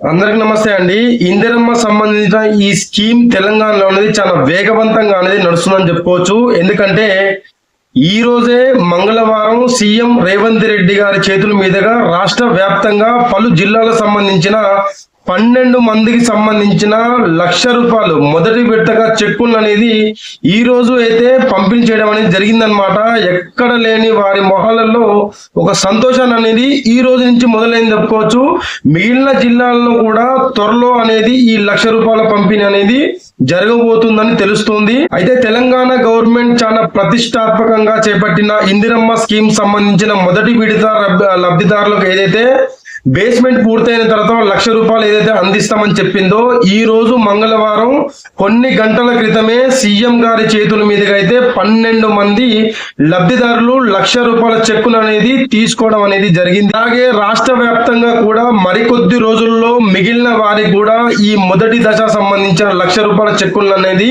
అందరికి నమస్తే అండి. ఇందిరమ్మ సంబంధించిన ఈ స్కీమ్ తెలంగాణలో అనేది చాలా వేగవంతంగా అనేది నడుస్తుందని చెప్పుకోవచ్చు. ఎందుకంటే ఈ రోజే మంగళవారం సీఎం రేవంత్ రెడ్డి గారి చేతుల మీదుగా రాష్ట్ర వ్యాప్తంగా పలు జిల్లాలకు సంబంధించిన పన్నెండు మందికి సంబంధించిన లక్ష రూపాయలు మొదటి విడతగా చెక్కులు అనేది ఈ రోజు అయితే పంపిణీ చేయడం అనేది జరిగిందనమాట ఎక్కడ లేని వారి మొహాలలో ఒక సంతోషాన్ని అనేది ఈ రోజు నుంచి మొదలైంది చెప్పుకోవచ్చు. మిగిలిన జిల్లాల్లో కూడా త్వరలో అనేది ఈ లక్ష రూపాయల పంపిణీ అనేది జరగబోతుందని తెలుస్తుంది. అయితే తెలంగాణ గవర్నమెంట్ చాలా ప్రతిష్టాత్మకంగా చేపట్టిన ఇందిరమ్మ స్కీమ్ సంబంధించిన మొదటి విడత లబ్- లబ్ధిదారులకు ఏదైతే బేస్మెంట్ పూర్తయిన తర్వాత లక్ష రూపాయలు ఏదైతే అందిస్తామని చెప్పిందో ఈ రోజు మంగళవారం కొన్ని గంటల క్రితమే సీఎం గారి చేతుల మీదుగా అయితే పన్నెండు మంది లబ్ధిదారులు లక్ష రూపాయల చెక్కును అనేది తీసుకోవడం అనేది జరిగింది. అలాగే రాష్ట్ర వ్యాప్తంగా కూడా మరికొద్ది రోజుల్లో మిగిలిన వారికి కూడా ఈ మొదటి దశ సంబంధించిన లక్ష రూపాయల చెక్కులు అనేది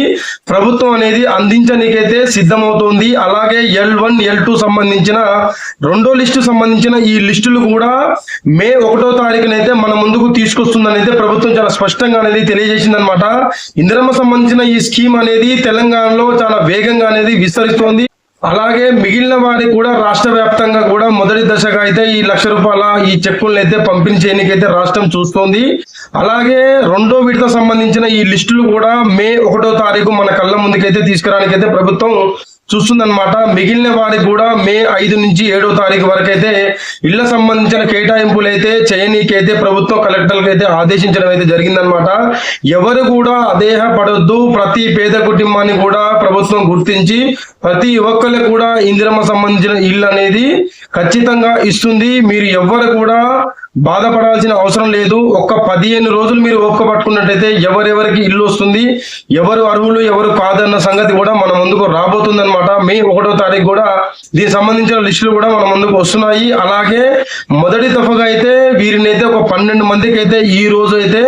ప్రభుత్వం అనేది అందించడానికైతే సిద్ధమవుతోంది. అలాగే ఎల్ వన్ ఎల్ టూ సంబంధించిన రెండో లిస్టు సంబంధించిన ఈ లిస్టులు కూడా మే ఒకటో తారీఖునైతే మన ముందుకు తీసుకొస్తుందని అయితే ప్రభుత్వం చాలా స్పష్టంగా అనేది తెలియజేసింది అనమాట ఇందిరమ్మ సంబంధించిన ఈ స్కీమ్ అనేది తెలంగాణలో చాలా వేగంగా అనేది విస్తరిస్తోంది. అలాగే మిగిలిన వారికి కూడా రాష్ట్ర వ్యాప్తంగా కూడా మొదటి దశగా అయితే ఈ లక్ష రూపాయల ఈ చెక్కులను అయితే పంపిణీ చేయడానికైతే రాష్ట్రం చూస్తోంది. అలాగే రెండో విడత సంబంధించిన ఈ లిస్టులు కూడా మే ఒకటో తారీఖు మన కళ్ళ ముందుకైతే తీసుకురానికైతే ప్రభుత్వం చూస్తుందన్నమాట. మిగిలిన వారికి కూడా మే ఐదు నుంచి ఏడో తారీఖు వరకు అయితే ఇళ్ళ సంబంధించిన కేటాయింపులు అయితే చేయనీకైతే ప్రభుత్వం కలెక్టర్లకు అయితే ఆదేశించడం అయితే జరిగిందనమాట ఎవరు కూడా అదేహ పడొద్దు ప్రతి పేద కుటుంబాన్ని కూడా ప్రభుత్వం గుర్తించి ప్రతి ఒక్కరికి కూడా ఇందిరమ్మ సంబంధించిన ఇల్లు అనేది ఖచ్చితంగా ఇస్తుంది. మీరు ఎవ్వరు కూడా బాధపడాల్సిన అవసరం లేదు. ఒక్క పదిహేను రోజులు మీరు ఓపిక పట్టుకున్నట్టయితే ఎవరెవరికి ఇల్లు వస్తుంది ఎవరు అర్హులు ఎవరు కాదన్న సంగతి కూడా మన ముందుకు రాబోతుంది అనమాట మే ఒకటో తారీఖు కూడా దీనికి సంబంధించిన లిస్టులు కూడా మన ముందుకు వస్తున్నాయి. అలాగే మొదటి దఫగా అయితే వీరిని అయితే ఒక పన్నెండు మందికి అయితే ఈ రోజు అయితే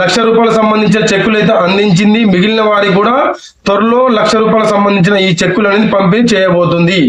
లక్ష రూపాయలకు సంబంధించిన చెక్కులు అయితే అందించింది. మిగిలిన వారికి కూడా త్వరలో లక్ష రూపాయలకు సంబంధించిన ఈ చెక్కులు అనేది పంపిణీ చేయబోతుంది.